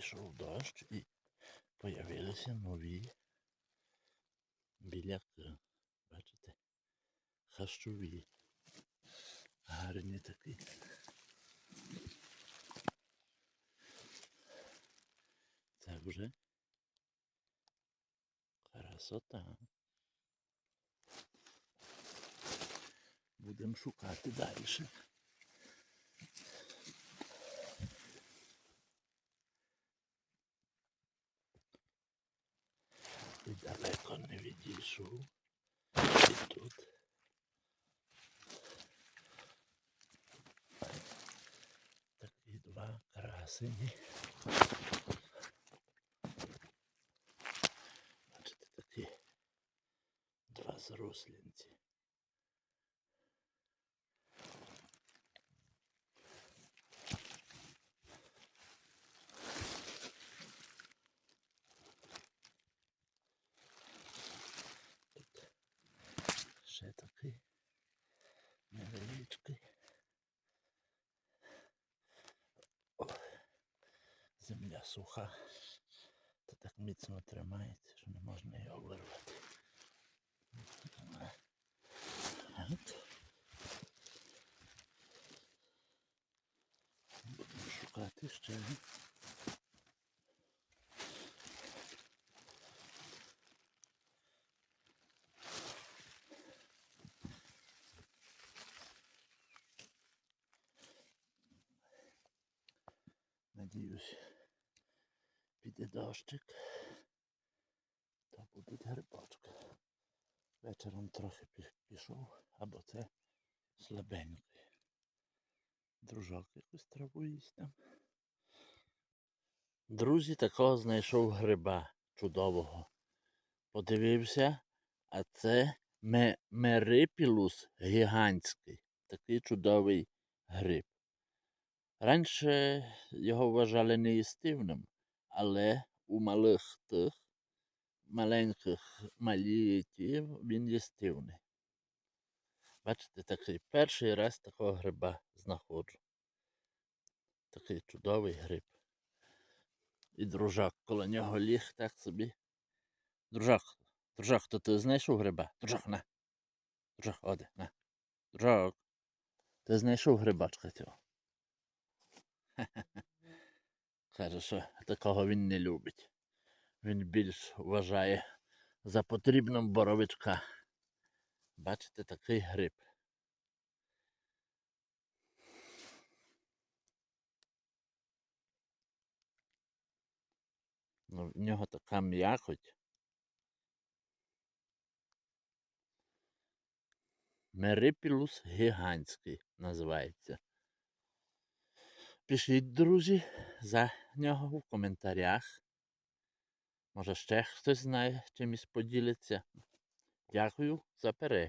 пішов дощ і появилися нові біляки. Бачите? Хащові. Гарні такі. Це вже красота. Будемо шукати далі. І далеко не відійшов. І тут. Такі два красені. Бачите, такі два зрослінці. Тут невеличкий. О, земля суха. Та так міцно тримається, що не можна його вирвати. Будемо шукати ще. Надіюсь, піде дощик, то будуть грибочки. Вечором трохи пішов, або це слабенький. Дружок якусь траву їсть там. Друзі, такого знайшов гриба чудового. Подивився, а це мерипілус гігантський. Такий чудовий гриб. Раніше його вважали неїстивним, але у малих тих маленьких малітів він їстивний. Бачите, такий перший раз такого гриба знаходжу. Такий чудовий гриб. І дружак коло нього ліг так собі. Дружак, дружак, то ти знайшов гриба? Дружак, на. Дружак, оде, на. Дружак. Ти знайшов грибачка цього. Каже, що такого він не любить. Він більш вважає за потрібним боровичка. Бачите, такий гриб. Ну, в нього така м'якоть. Мерипілус гігантський називається. Пишіть, друзі, за нього в коментарях. Може ще хтось знає чимось поділиться. Дякую за перегляд.